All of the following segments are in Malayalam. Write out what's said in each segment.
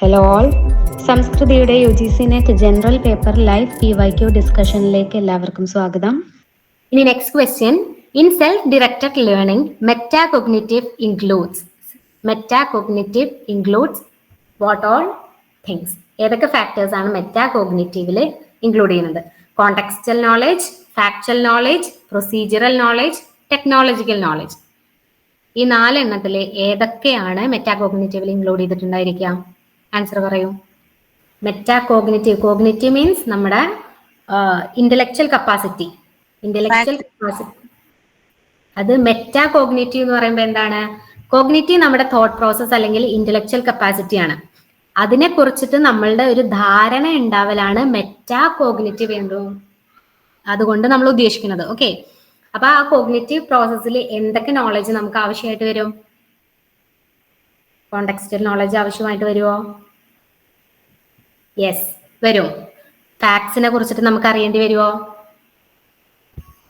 ഹലോ ഓൾ സംസ്കൃതിയുടെ U G C NET general paper life P Y Q ഡിസ്കഷനിലേക്ക് എല്ലാവർക്കും സ്വാഗതം. ഇനി next question in self directed learning meta metacognitive includes meta metacognitive includes what all things ഏതൊക്കെ ഫാക്ടേഴ്സ് ആണ് മെറ്റാ മെറ്റാകോഗ്നിറ്റീവിൽ ഇൻക്ലൂഡ് ചെയ്യുന്നത്? Contextual knowledge factual knowledge procedural knowledge technological knowledge ഈ നാലെണ്ണത്തിൽ ഏതൊക്കെയാണ് മെറ്റാ കോഗ്നേറ്റീവിൽ ഇൻക്ലൂഡ് ചെയ്തിട്ടുണ്ടായിരിക്കുക? ആൻസർ പറയൂ. മെറ്റാ കോഗ്നിറ്റീവ് മീൻസ് നമ്മുടെ ഇന്റലക്ച്വൽ കപ്പാസിറ്റി ഇന്റലക്ച്വൽ കപ്പാസിറ്റി അത് മെറ്റാ കോഗ്നേറ്റീവ് എന്ന് പറയുമ്പോൾ എന്താണ്? കോഗ്നേറ്റീവ് നമ്മുടെ തോട്ട് പ്രോസസ് അല്ലെങ്കിൽ ഇന്റലക്ച്വൽ കപ്പാസിറ്റി ആണ്. അതിനെ കുറിച്ചിട്ട് നമ്മളുടെ ഒരു ധാരണ ഉണ്ടാവലാണ് മെറ്റാ കോഗ്നേറ്റീവ് എന്തോ. അതുകൊണ്ട് നമ്മൾ ഉദ്ദേശിക്കുന്നത്. ഓക്കെ അപ്പൊ ആ കോഗ്നേറ്റീവ് പ്രോസസ്സിൽ എന്തൊക്കെ നോളജ് നമുക്ക് ആവശ്യമായിട്ട് വരും? കോണ്ടെക്സ്റ്റൽ നോളജ് ആവശ്യമായിട്ട് വരുമോ യെസ് വരും. ഫാക്സിനെ കുറിച്ചിട്ട് നമുക്ക് അറിയേണ്ടി വരുമോ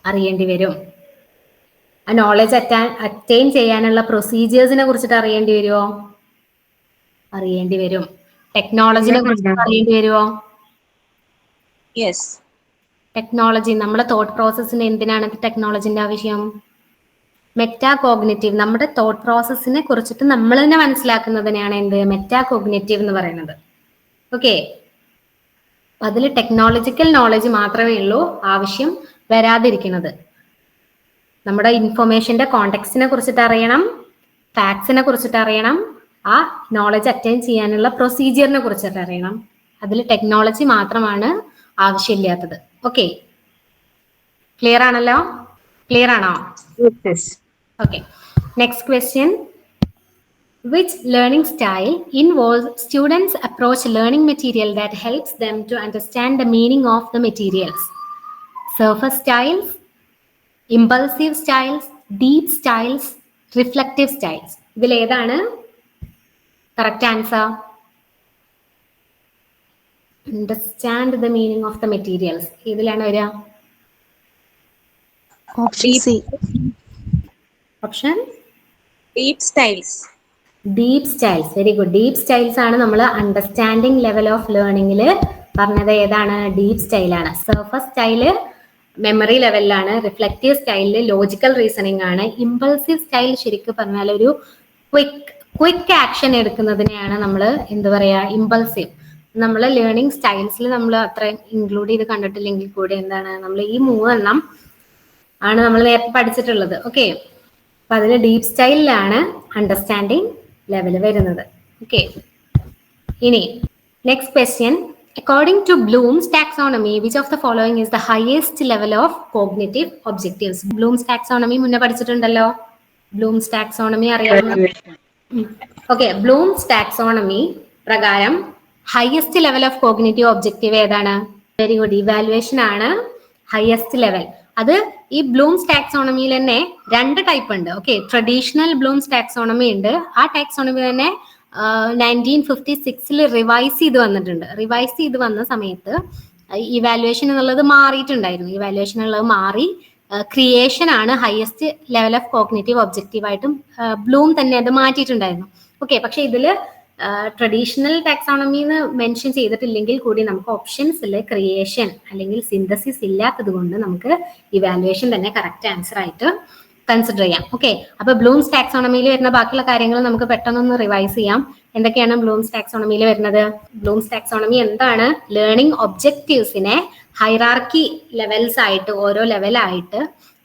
അറിയേണ്ടി വരും. ആ നോളജ് അറ്റാ അറ്റൈൻ ചെയ്യാനുള്ള പ്രൊസീജിയേഴ്സിനെ കുറിച്ചിട്ട് അറിയേണ്ടി വരുമോ അറിയേണ്ടി വരും. ടെക്നോളജിനെ കുറിച്ചിട്ട് അറിയേണ്ടി വരുമോ യെസ് ടെക്നോളജി നമ്മുടെ തോട്ട് പ്രോസസ്സിന് എന്തിനാണ് ടെക്നോളജിന്റെ ആവശ്യം? മെറ്റാ കോഗ്നേറ്റീവ് നമ്മുടെ തോട്ട് പ്രോസസ്സിനെ കുറിച്ചിട്ട് നമ്മൾ തന്നെ മനസ്സിലാക്കുന്നതിനെയാണ് എന്ത്? മെറ്റാ കോഗ്നേറ്റീവ് എന്ന് പറയുന്നത്. ഓക്കെ അതിൽ ടെക്നോളജിക്കൽ നോളജ് മാത്രമേ ഉള്ളൂ ആവശ്യം വരാതിരിക്കുന്നത്. നമ്മുടെ ഇൻഫർമേഷന്റെ കോണ്ടക്സിനെ കുറിച്ചിട്ട് അറിയണം ഫാക്ട്സിനെ കുറിച്ചിട്ട് അറിയണം ആ നോളജ് അറ്റൈൻ ചെയ്യാനുള്ള പ്രൊസീജിയറിനെ കുറിച്ചിട്ട് അറിയണം. അതിൽ ടെക്നോളജി മാത്രമാണ് ആവശ്യമില്ലാത്തത്. ഓക്കെ ക്ലിയർ ആണല്ലോ? ക്ലിയർ ആണോ? Okay next Okay. Which learning style involves students approach learning material that helps them to understand the meaning of the materials? Surface styles, impulsive styles, deep styles, reflective styles. ഇതിൽ ഏതാണ് correct answer understand the meaning of the materials ഇതിലാണ് വരിക option C option Deep styles. Deep styles very good deep styles ആണ് നമ്മൾ അണ്ടർസ്റ്റാൻഡിങ് ലെവൽ ഓഫ് ലേണിംഗിൽ പറഞ്ഞത് ഏതാണ്? ഡീപ് സ്റ്റൈലാണ് സർഫസ് സ്റ്റൈൽ മെമ്മറി ലെവലിലാണ് റിഫ്ലക്റ്റീവ് സ്റ്റൈലിൽ ലോജിക്കൽ റീസണിങ് ആണ്. ഇമ്പൾസീവ് സ്റ്റൈൽ ശരിക്കും പറഞ്ഞാൽ ഒരു ക്വിക്ക് ക്വിക്ക് ആക്ഷൻ എടുക്കുന്നതിനെയാണ് നമ്മൾ എന്ത് പറയാ? ഇമ്പൾസീവ് നമ്മൾ ലേണിംഗ് സ്റ്റൈൽസിൽ നമ്മൾ അത്ര ഇൻക്ലൂഡ് ചെയ്ത് കണ്ടിട്ടില്ലെങ്കിൽ കൂടി എന്താണ്? നമ്മൾ ഈ മൂന്നെണ്ണം ആണ് നമ്മൾ നേരത്തെ പഠിച്ചിട്ടുള്ളത്. ഓക്കെ അപ്പൊ അതിൽ ഡീപ് സ്റ്റൈലിലാണ് അണ്ടർസ്റ്റാൻഡിങ് ലെവൽ വരുന്നത്. ഓക്കെ ഇനി next question according to Bloom's taxonomy which of the following is the highest level of cognitive objectives Bloom's taxonomy മുന്നേ പഠിച്ചിട്ടുണ്ടല്ലോ? ബ്ലൂംസ് ടാക്സോണമി അറിയാമോ? ഓക്കെ ബ്ലൂംസ് ടാക്സോണമി പ്രകാരം highest level of cognitive objective ഏതാണ്? വെരി ഗുഡ് ഇവാലുവേഷൻ ആണ് ഹയസ്റ്റ് ലെവൽ അത് ഈ ബ്ലൂംസ് ടാക്സോണമിയിൽ തന്നെ രണ്ട് ടൈപ്പ് ഉണ്ട്. ഓക്കെ ട്രഡീഷണൽ ബ്ലൂംസ് ടാക്സോണമി ഉണ്ട്. ആ ടാക്സോണമി തന്നെ നയന്റീൻ ഫിഫ്റ്റി സിക്സിൽ റിവൈസ് ചെയ്ത് വന്നിട്ടുണ്ട്. റിവൈസ് ചെയ്ത് വന്ന സമയത്ത് ഇവാലുവേഷൻ എന്നുള്ളത് മാറിയിട്ടുണ്ടായിരുന്നു. ഇവാലുവേഷൻ എന്നുള്ളത് മാറി ക്രിയേഷൻ ആണ് highest level of cognitive objective ആയിട്ടും ബ്ലൂം തന്നെ അത് മാറ്റിയിട്ടുണ്ടായിരുന്നു. ഓക്കെ പക്ഷെ ഇതിൽ ട്രഡീഷണൽ ടാക്സോണമി എന്ന് മെൻഷൻ ചെയ്തിട്ടില്ലെങ്കിൽ കൂടി നമുക്ക് ഓപ്ഷൻസിൽ ക്രിയേഷൻ അല്ലെങ്കിൽ സിന്തസിസ് ഇല്ലാത്തത് കൊണ്ട് നമുക്ക് ഇവാലുവേഷൻ തന്നെ കറക്റ്റ് ആൻസർ ആയിട്ട് കൺസിഡർ ചെയ്യാം. ഓക്കെ അപ്പൊ ബ്ലൂംസ് ടാക്സോണമിയിൽ വരുന്ന ബാക്കിയുള്ള കാര്യങ്ങൾ നമുക്ക് പെട്ടെന്നൊന്ന് റിവൈസ് ചെയ്യാം. എന്തൊക്കെയാണ് ബ്ലൂംസ് ടാക്സോണമിയിൽ വരുന്നത്? ബ്ലൂംസ് ടാക്സോണമി എന്താണ്? ലേണിംഗ് ഒബ്ജക്റ്റീവ്സിനെ ഹൈറാർക്കി ലെവൽസ് ആയിട്ട് ഓരോ ലെവലായിട്ട്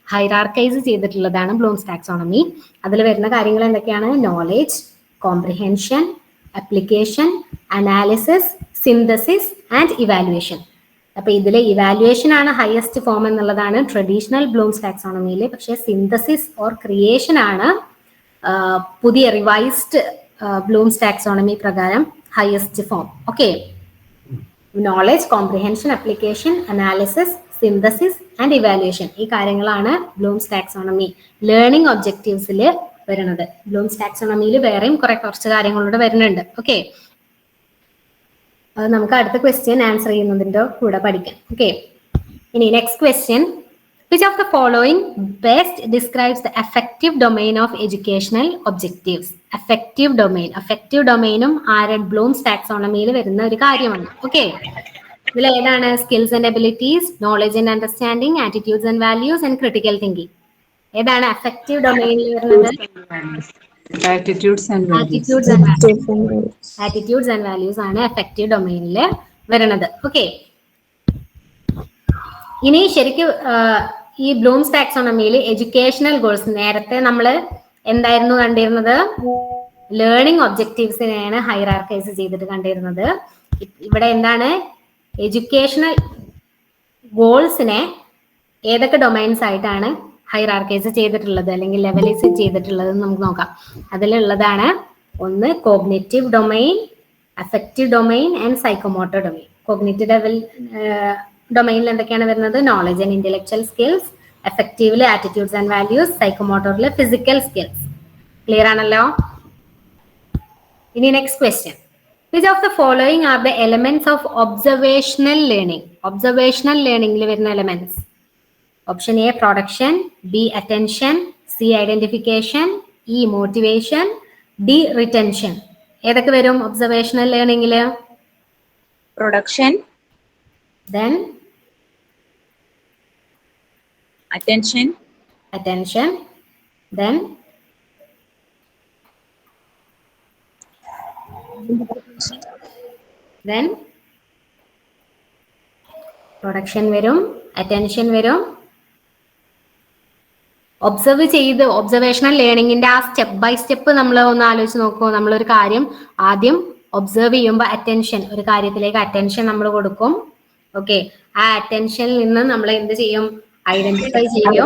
ഹൈറാർക്കൈസ് ചെയ്തിട്ടുള്ളതാണ് ബ്ലൂംസ് ടാക്സോണമി അതിൽ വരുന്ന കാര്യങ്ങൾ എന്തൊക്കെയാണ്? Knowledge comprehension application analysis synthesis and evaluation അപ്പൊ ഇതിൽ ഇവാലുവേഷൻ ആണ് ഹയസ്റ്റ് ഫോം എന്നുള്ളതാണ് ട്രഡീഷണൽ ബ്ലൂംസ് ടാക്സോണമിയിൽ പക്ഷേ സിന്തസിസ് ഓർ ക്രിയേഷൻ ആണ് പുതിയ റിവൈസ്ഡ് ബ്ലൂംസ് ടാക്സോണമി പ്രകാരം highest form okay knowledge comprehension application analysis synthesis and evaluation ഈ കാര്യങ്ങളാണ് ബ്ലൂംസ് ടാക്സോണമി ലേണിംഗ് ഒബ്ജക്റ്റീവ്സിൽ വരുന്നത് ബ്ലൂംസ് ടാക്സോണമിയിൽ വേറെയും കുറെ കുറച്ച് കാര്യങ്ങളൂടെ വരുന്നുണ്ട്. ഓക്കെ അത് നമുക്ക് അടുത്ത ക്വസ്റ്റ്യൻ ആൻസർ ചെയ്യുന്നതിന്റെ കൂടെ പഠിക്കാം. ഓക്കെ ഇനി next question Which of the following best describes the affective domain of educational objectives? Affective domain. Affective domainും ആരഡ് ബ്ലൂംസ് ടാക്സോണമിയിൽ വരുന്ന ഒരു കാര്യമാണ്. ഓക്കെ ഇതിൽ ഏതാണ്? Skills and abilities knowledge and understanding attitudes and values and critical thinking ഏതാണ് അഫക്റ്റീവ് ഡൊമൈനിൽ വരുന്നത്. Attitudes and attitudes and values ആണ് എഫക്റ്റീവ് ഡൊമൈനിൽ വരുന്നത്. ഓക്കെ ഇനി ശരിക്കും ഈ ബ്ലൂംസ് ടാക്സോണമിയിൽ എഡ്യൂക്കേഷണൽ ഗോൾസ് നേരത്തെ നമ്മൾ എന്തായിരുന്നു കണ്ടിരുന്നത്? ലേണിംഗ് ഒബ്ജക്റ്റീവ്സിനെയാണ് ഹൈറാർക്കൈസ് ചെയ്തിട്ട് കണ്ടിരുന്നത്. ഇവിടെ എന്താണ്? എഡ്യൂക്കേഷണൽ ഗോൾസിനെ ഏതൊക്കെ ഡൊമൈൻസ് ആയിട്ടാണ് ഹൈറാർക്കൈസ് ചെയ്തിട്ടുള്ളത് അല്ലെങ്കിൽ ലെവലൈസ് ചെയ്തിട്ടുള്ളത് നമുക്ക് നോക്കാം. അതിലുള്ളതാണ് ഒന്ന് cognitive domain affective domain and psychomotor domain cognitive level ഡൊമൈനിൽ എന്തൊക്കെയാണ് വരുന്നത്? നോളജ് ആൻഡ് ഇന്റലക്ച്വൽ സ്കിൽസ് എഫക്റ്റീവിൽ ആറ്റിറ്റ്യൂഡ്സ് ആൻഡ് വാല്യൂസ് സൈക്കോമോട്ടോറിൽ ഫിസിക്കൽ സ്കിൽസ് ക്ലിയർ ആണല്ലോ? ഇനി next question which of the following are the elements of observational learning observational ലേണിംഗിൽ വരുന്ന elements option A production B attention C identification E motivation D retention ഏതൊക്കെ വരും? Observational ലേണിംഗിൽ production then attention attention then then production വരും. അറ്റൻഷൻ വരും. ഒബ്സർവ് ചെയ്ത് ഒബ്സർവേഷണൽ ലേണിങ്ങിന്റെ ആ സ്റ്റെപ്പ് ബൈ സ്റ്റെപ്പ് നമ്മൾ ഒന്ന് ആലോചിച്ച് നോക്കുമോ നമ്മളൊരു കാര്യം ആദ്യം ഒബ്സർവ് ചെയ്യുമ്പോൾ അറ്റൻഷൻ ഒരു കാര്യത്തിലേക്ക് അറ്റൻഷൻ നമ്മൾ കൊടുക്കും. ഓക്കെ ആ അറ്റൻഷനിൽ നിന്ന് നമ്മൾ എന്ത് ചെയ്യും? ഐഡന്റിഫൈ ചെയ്യും.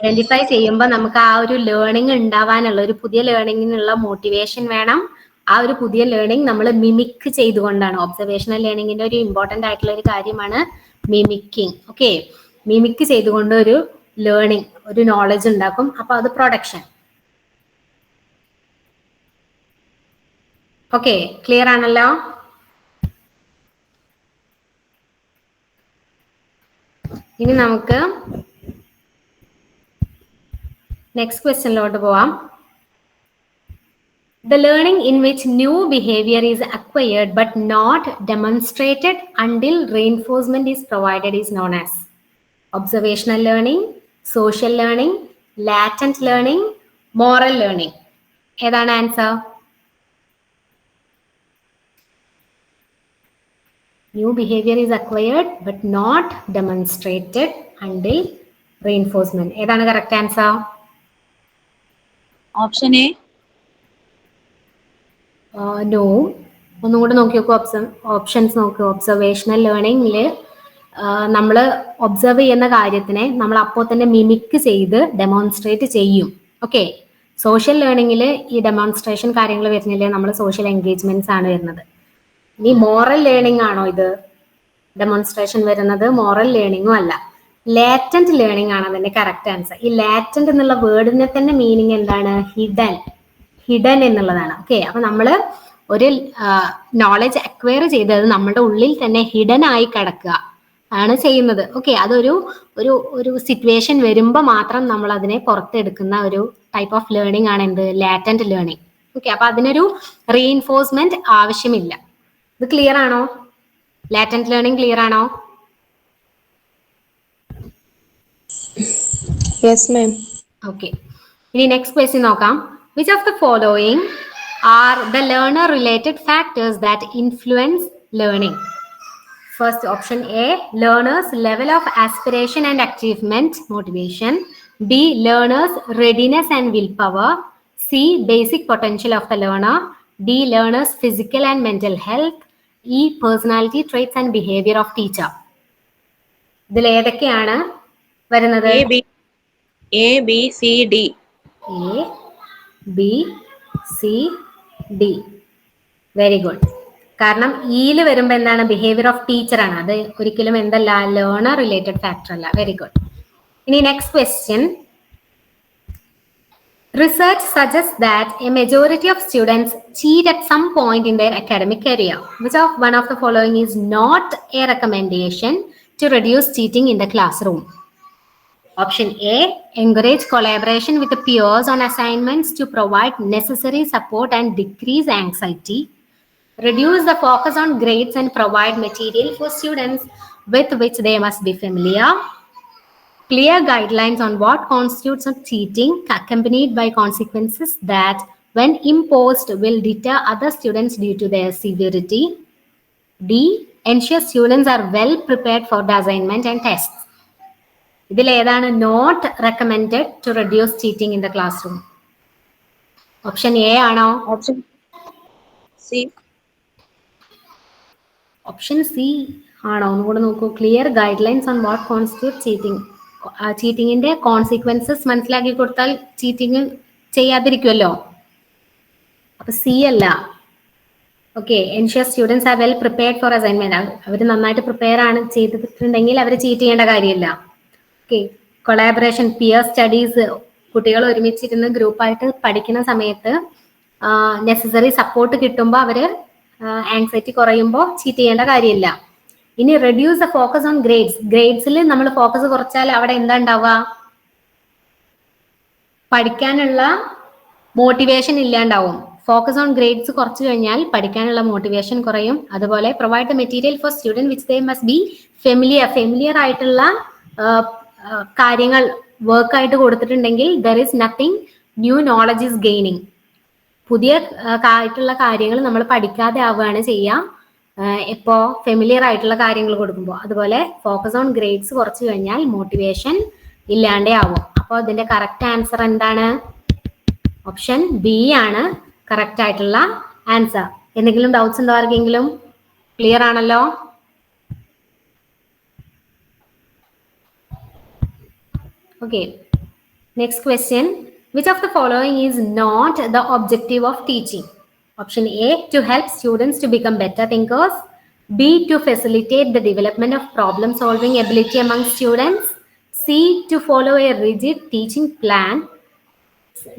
ഐഡന്റിഫൈ ചെയ്യുമ്പോൾ നമുക്ക് ആ ഒരു ലേണിംഗ് ഉണ്ടാവാനുള്ള ഒരു പുതിയ ലേണിങ്ങിനുള്ള മോട്ടിവേഷൻ വേണം. ആ ഒരു പുതിയ ലേണിംഗ് നമ്മൾ മിമിക് ചെയ്തുകൊണ്ടാണ്. ഒബ്സർവേഷണൽ ലേണിങ്ങിന്റെ ഒരു ഇമ്പോർട്ടന്റ് ആയിട്ടുള്ള ഒരു കാര്യമാണ് മിമിക്കിങ് ഓക്കെ മിമിക് ചെയ്തുകൊണ്ട് ഒരു ലേണിംഗ് ഒരു നോളജ് ഉണ്ടാക്കും അപ്പൊ അത് പ്രൊഡക്ഷൻ ഓക്കെ ക്ലിയർ ആണല്ലോ ഇനി നമുക്ക് നെക്സ്റ്റ് ക്വസ്റ്റ്യനിലോട്ട് പോവാം The learning in which new behavior is acquired but not demonstrated until reinforcement is provided is known as observational learning, social learning latent learning moral learning ഏതാണ് answer new behaviour is acquired but not demonstrated until reinforcement ഏതാണ് correct answer option A no ഒന്നും കൂടെ നോക്കി നോക്കൂ ഓപ്ഷൻസ് നോക്കൂ. ഒബ്സർവേഷണൽ ലേണിംഗിൽ നമ്മൾ ഒബ്സർവ് ചെയ്യുന്ന കാര്യത്തിനെ നമ്മൾ അപ്പോൾ തന്നെ മിമിക്ക് ചെയ്ത് ഡെമോൺസ്ട്രേറ്റ് ചെയ്യും. ഓക്കെ സോഷ്യൽ ലേണിംഗിൽ ഈ ഡെമോൺസ്ട്രേഷൻ കാര്യങ്ങൾ വരുന്നില്ലേ? നമ്മൾ സോഷ്യൽ എൻഗേജ്മെന്റ്സ് ആണ് വരുന്നത്. ഇനി മോറൽ ലേണിംഗ് ആണോ ഇത്? ഡെമോൺസ്ട്രേഷൻ വരുന്നത് മോറൽ ലേണിംഗും അല്ല. ലാറ്റന്റ് ലേണിംഗ് ആണ് അതിന്റെ കറക്റ്റ് ആൻസർ ഈ ലാറ്റന്റ് എന്നുള്ള വേർഡിനെ തന്നെ മീനിങ് എന്താണ്? ഹിഡൻ ഹിഡൻ എന്നുള്ളതാണ്. ഓക്കെ അപ്പൊ നമ്മൾ ഒരു നോളജ് അക്വയർ ചെയ്തത് നമ്മുടെ ഉള്ളിൽ തന്നെ ഹിഡൻ ആയി കിടക്കുക. ആണ് ചെയ്യുന്നത്. ഓക്കെ അതൊരു ഒരു ഒരു സിറ്റുവേഷൻ വരുമ്പോൾ മാത്രം നമ്മൾ അതിനെ പുറത്തെടുക്കുന്ന ഒരു ടൈപ്പ് ഓഫ് ലേണിംഗ് ആണ് എന്ത്? ലാറ്റന്റ് ലേണിംഗ് ഓക്കെ അപ്പൊ അതിനൊരു റീഇൻഫോഴ്സ്മെന്റ് ആവശ്യമില്ല. ഇത് ക്ലിയർ ആണോ? ലാറ്റന്റ് ലേണിംഗ് ക്ലിയർ ആണോ? യെസ്. ഓക്കെ ഇനി നെക്സ്റ്റ് ക്വസ്റ്റ്യൻ നോക്കാം. Which of the following are the learner related factors that influence learning first option A learners level of aspiration and achievement motivation B learners readiness and will power C basic potential of the learner D learners physical and mental health E personality traits and behaviour of teacher ഇതിൽ ഏതൊക്കെയാണ് വരുന്നത്? A B C D A B C D very good കാരണം ഈൽ വരുമ്പോൾ എന്താണ്? ബിഹേവിയർ ഓഫ് ടീച്ചർ ആണ്. അത് ഒരിക്കലും എന്തല്ല ലേണർ റിലേറ്റഡ് ഫാക്ടർ അല്ല. വെരി ഗുഡ് ഇനി next question research suggest that a majority of students cheat at some point in their academic career which of one of the following is not a recommendation to reduce cheating in the classroom option A encourage collaboration with peers on assignment to provide necessary support and decrease anxiety Reduce the focus on grades and provide material for students with which they must be familiar. Clear guidelines on what constitutes a cheating, accompanied by consequences that, when imposed, will deter other students due to their severity. D. Ensure students are well prepared for the assignment and tests. ഇതിൽ ഏതാണ് not recommended to reduce cheating in the classroom option A ആണോ Option C. ഓപ്ഷൻ സി ആണോ? ഒന്നുകൂടെ നോക്കൂ. Clear guidelines on what constitute cheating ചീറ്റിങ്ങിന്റെ consequences മനസ്സിലാക്കി കൊടുത്താൽ ചീറ്റിംഗ് ചെയ്യാതിരിക്കുമല്ലോ അപ്പൊ സി അല്ല. Okay ensure students are well prepared for assignment അവർ നന്നായിട്ട് പ്രിപ്പയർ ആണ് ചെയ്തിട്ടുണ്ടെങ്കിൽ അവർ ചീറ്റ് ചെയ്യേണ്ട കാര്യമില്ല. ഓക്കെ കൊളാബറേഷൻ പിയർ സ്റ്റഡീസ് കുട്ടികൾ ഒരുമിച്ചിരുന്ന് ഗ്രൂപ്പായിട്ട് പഠിക്കുന്ന സമയത്ത് നെസസറി സപ്പോർട്ട് കിട്ടുമ്പോൾ അവർ ആങ്സൈറ്റി കുറയുമ്പോൾ ചീറ്റ് ചെയ്യേണ്ട കാര്യമില്ല. ഇനി reduce the focus on grades ഗ്രേഡ്സിൽ നമ്മൾ ഫോക്കസ് കുറച്ചാൽ അവിടെ എന്താ ഉണ്ടാവുക? പഠിക്കാനുള്ള മോട്ടിവേഷൻ ഇല്ലാണ്ടാവും. ഫോക്കസ് ഓൺ ഗ്രേഡ്സ് കുറച്ച് കഴിഞ്ഞാൽ പഠിക്കാനുള്ള മോട്ടിവേഷൻ കുറയും. അതുപോലെ provide the material for student which they must be familiar familiar ആയിട്ടുള്ള കാര്യങ്ങൾ വർക്ക് ആയിട്ട് കൊടുത്തിട്ടുണ്ടെങ്കിൽ there is nothing new knowledge is gaining പുതിയ ആയിട്ടുള്ള കാര്യങ്ങൾ നമ്മൾ പഠിക്കാതെ ആവുകയാണ് ചെയ്യാം എപ്പോ ഫെമിലിയർ ആയിട്ടുള്ള കാര്യങ്ങൾ കൊടുക്കുമ്പോൾ. അതുപോലെ ഫോക്കസ് ഓൺ ഗ്രേഡ്സ് കുറച്ച് കഴിഞ്ഞാൽ മോട്ടിവേഷൻ ഇല്ലാണ്ടേ ആവും. അപ്പോൾ ഇതിന്റെ കറക്റ്റ് ആൻസർ എന്താണ്? ഓപ്ഷൻ ബി ആണ് കറക്റ്റ് ആയിട്ടുള്ള ആൻസർ എന്തെങ്കിലും ഡൗട്ട്സ് ഉണ്ടോ ആർക്കെങ്കിലും? ക്ലിയർ ആണല്ലോ? Okay next question. Which of the following is not the objective of teaching? Option A, to help students to become better thinkers. B, to facilitate the development of problem solving ability among students. C, to follow a rigid teaching plan.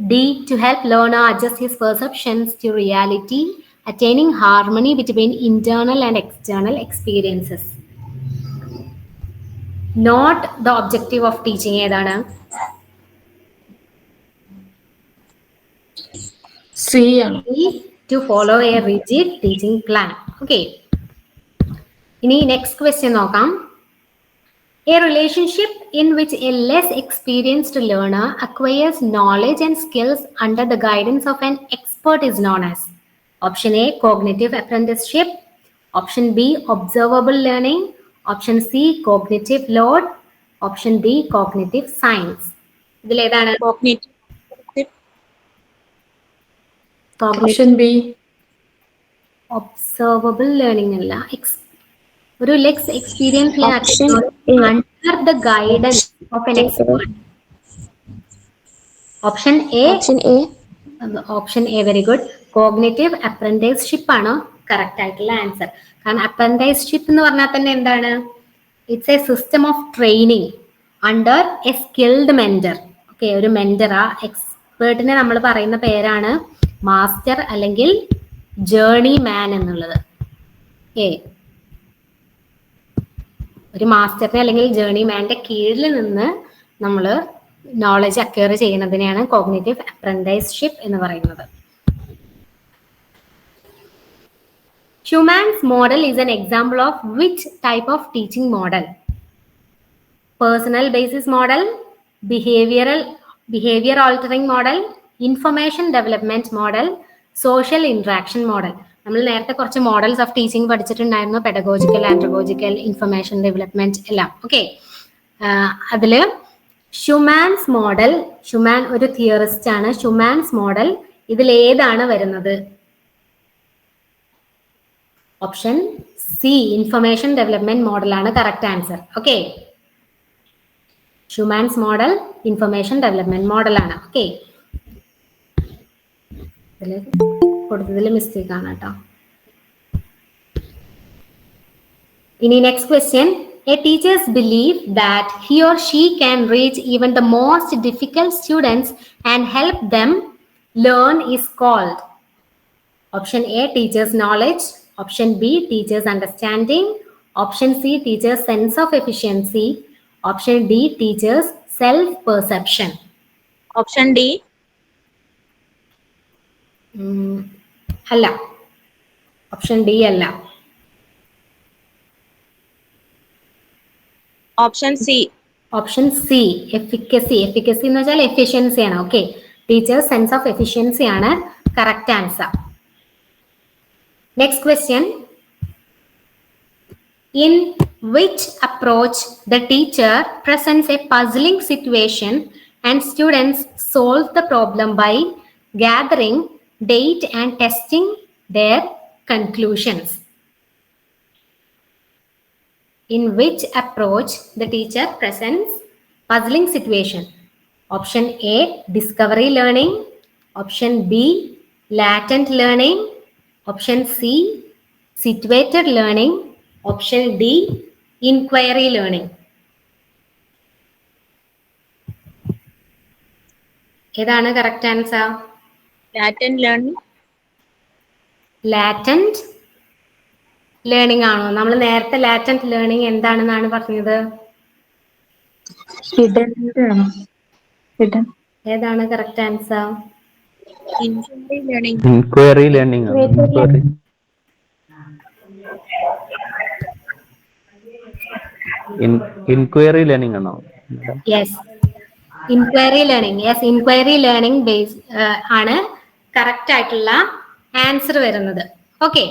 D, to help learner adjust his perceptions to reality, attaining harmony between internal and external experiences. Not the objective of teaching ഏതാണ് സി ആണ് to follow a rigid teaching plan okay ഇനി നെക്സ്റ്റ് ക്വസ്റ്റ്യൻ നോക്കാം. A relationship in which a less experienced learner acquires knowledge and skills under the guidance of an expert is known as option A cognitive apprenticeship option B observable learning option C cognitive load option D cognitive science ഇതിലേതാണ് ഓപ്ഷൻ ബി ഒബ്സർവബിൾ ലേണിംഗ് അല്ല. ഒരു less experience under the guidance of an expert option A option A very good cognitive apprenticeship ആണ് കറക്റ്റ് ആയിട്ടുള്ള ആൻസർ കാരണം അപ്രന്റൈസ്ഷിപ്പ് എന്ന് പറഞ്ഞാൽ തന്നെ എന്താണ്? It's a system of training under a skilled mentor okay ഒരു മെന്റർ ആ. എക്സ്പേർട്ടിനെ നമ്മൾ പറയുന്ന പേരാണ് മാസ്റ്റർ അല്ലെങ്കിൽ ജേണി മാൻ എന്നുള്ളത്. ഏ. ഒരു മാസ്റ്ററിനെ അല്ലെങ്കിൽ ജേണി മാന്റെ കീഴിൽ നിന്ന് നമ്മൾ നോളജ് അക്വയർ ചെയ്യുന്നതിനെയാണ് കോഗ്നേറ്റീവ് അപ്രന്റൈസ്ഷിപ്പ് എന്ന് പറയുന്നത്. Humans model is an example of which type of teaching model personal basis model behavioural behaviour altering model information development model social interaction model നമ്മൾ നേരത്തെ കുറച്ച് മോഡൽസ് ഓഫ് ടീച്ചിങ് പഠിച്ചിട്ടുണ്ടായിരുന്നു പെഡഗോജിക്കൽ ആൻഡ്രഗോജിക്കൽ ഇൻഫർമേഷൻ ഡെവലപ്മെന്റ് എല്ലാം. ഓക്കെ അതിൽ ഷുമാൻസ് മോഡൽ ഷുമാൻ ഒരു തിയറിസ്റ്റ് ആണ്. ഷുമാൻസ് മോഡൽ ഇതിൽ ഏതാണ് വരുന്നത്? ഓപ്ഷൻ സി ഇൻഫർമേഷൻ ഡെവലപ്മെന്റ് മോഡലാണ് correct answer okay Shuman's model information development മോഡലാണ് ഓക്കെ ഇതിൽ കൊടുത്തതിൽ മിസ്റ്റേക്ക് ആണ് കേട്ടോ. ഇനി next question a teachers believe that he or she can reach even the most difficult students and help them learn is called option A teachers knowledge option B teachers understanding option C teachers sense of efficiency option D teachers self perception option D അല്ല. ഓപ്ഷൻ ഡി അല്ല. Option C option C efficacy efficacy എന്ന് വെച്ചാൽ എഫിഷ്യൻസി ആണ് okay teachers sense of efficiency ആണ് correct answer next question in which approach the teacher presents a puzzling situation and students solve the problem by gathering data and testing their conclusions. in which approach the teacher presents puzzling situation option a discovery learning option b latent learning option c situated learning option d inquiry learning ഏതാണ് correct answer latent learning latent learning ആണോ? നമ്മൾ നേരത്തെ ലാറ്റന്റ് ലേണിംഗ് എന്താണെന്നാണ് പറഞ്ഞത്? ഏതാണ് correct answer inquiry learning inquiry learning ആണോ. Yes inquiry learning yes inquiry learning base ആണ്. കറക്റ്റ് ആയിട്ടുള്ള ആൻസർ വരുന്നത്. ഓക്കെ